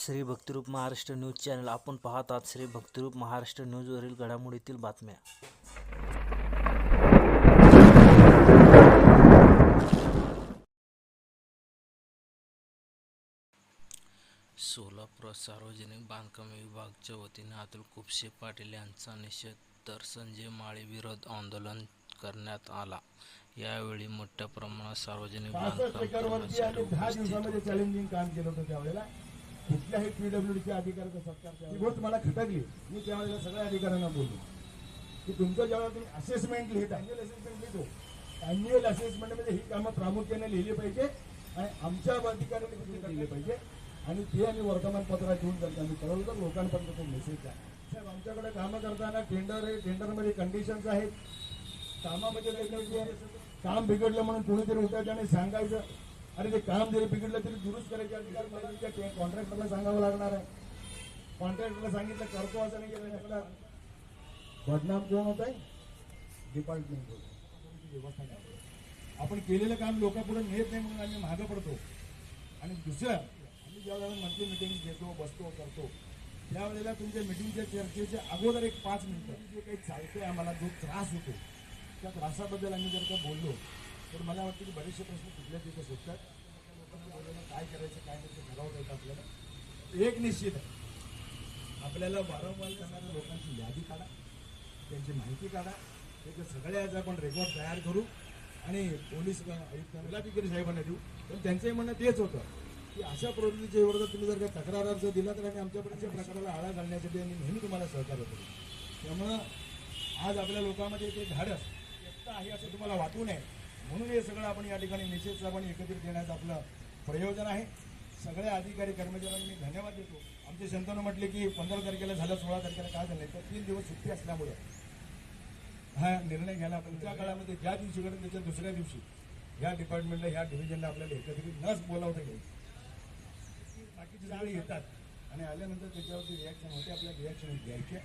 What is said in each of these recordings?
Shri Bhaktirup Maharashtra news channel. आपण पाहत आहात श्री भक्तिरूप महाराष्ट्र न्यूजवरील घडामोडीतील बातम्या. सोलापूर सार्वजनिक बांधकाम विभागाच्या वतीने अतुल कुपशे पाटील यांचा निषेध तर संजय माळी विरोध आंदोलन करण्यात आला. यावेळी मोठ्या प्रमाणात सार्वजनिक बांधकाम कर्मचारी उपस्थित होते. कुठल्याही पीडब्ल्यूडीच्या अधिकाऱ्याचा सत्कार ही गोष्ट मला खटकली. मी त्यावेळेला सगळ्या अधिकाऱ्यांना बोललो. की तुमचं ज्यावेळेला तुम्ही असेसमेंट लिहित अॅन्युअल असेसमेंट लिहितो अॅन्युअल असेसमेंटमध्ये ही कामं प्रामुख्याने लिहिली पाहिजे आणि आमच्या अधिकाऱ्यांनी कुठे लिहिले पाहिजे. आणि ते आम्ही वर्तमानपत्रात घेऊन जातो आम्ही कळवलं तर लोकांपर्यंत तो मेसेज आहे साहेब आमच्याकडे कामं करताना टेंडर आहे टेंडरमध्ये कंडिशन्स आहेत. कामामध्ये आहे. काम बिघडलं म्हणून कुणीतरी उठायचं आणि सांगायचं आणि ते काम जरी बिघडलं तरी दुरुस्त करायचे अधिकार पाहिजे त्या कॉन्ट्रॅक्टरला सांगावं लागणार आहे. कॉन्ट्रॅक्टरला सांगितलं करतो असं नाही केलं आपला बदनाम कोण होत आहे? डिपार्टमेंट व्यवस्था नाही. आपण केलेलं काम लोकांपुढे नेत नाही म्हणून आम्ही मागं पडतो. आणि दुसरं आम्ही ज्या वेळेला मंथली मिटिंग घेतो बसतो करतो त्यावेळेला तुमच्या मिटिंगच्या चर्चेच्या अगोदर एक पाच मिनिटं जे काही चालतंय आम्हाला जो त्रास होतो त्या त्रासाबद्दल आम्ही जर का बोललो तर मला वाटतं की बरेचसे प्रश्न कुठल्या तिथे सुटतात. लोकांना बोलायला काय करायचं काय नाही ते ठरवता येतं आपल्याला. एक निश्चित आहे. आपल्याला वारंवार करणाऱ्या लोकांची यादी काढा त्यांची माहिती काढा त्याचे सगळे आज आपण रेकॉर्ड तयार करू आणि पोलीस आयुक्तांना जिल्हाधिकारी साहेबांना देऊ. पण त्यांचंही म्हणणं तेच होतं की अशा प्रवृत्तीच्या विरोधात तुम्ही जर का तक्रार अर्ज दिला तर आम्ही आमच्याकडे प्रकाराला आळा घालण्यासाठी आम्ही नेहमी तुम्हाला सहकार्य करू. त्यामुळं आज आपल्या लोकांमध्ये ते धाडस व्यक्त आहे असं तुम्हाला वाटू नये. म्हणून हे सगळं आपण या ठिकाणी निश्चित आपण एकत्रित देण्याचं आपलं प्रयोजन आहे. सगळ्या अधिकारी कर्मचाऱ्यांना मी धन्यवाद देतो. आमचे शंतनू म्हटले की पंधरा तारखेला झालं सोळा तारखेला काय झालं तर तीन दिवस सुट्टी असल्यामुळे. हा निर्णय घ्यायला आपण काळामध्ये ज्या दिवशी घडत त्याच्या दुसऱ्या दिवशी ह्या डिपार्टमेंटला ह्या डिव्हिजनला आपल्याला एकत्रित नच बोलावता येईल. बाकीचे जाळी येतात. आणि आल्यानंतर त्याच्यावरती रिॲक्शन होते आपल्या रिॲक्शन घ्यायच्या.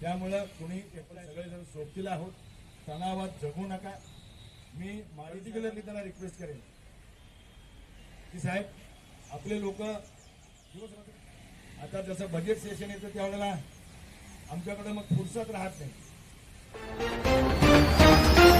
त्यामुळं कोणी सगळेजण सोबतीला आहोत. तणावात जगू नका. मी पर्टिक्युलरली त्यांना रिक्वेस्ट करेन. की साहेब आपले लोक आता जसं बजेट सेशन येतं त्यावेळेला आमच्याकडे मग फुरसत राहत नाही.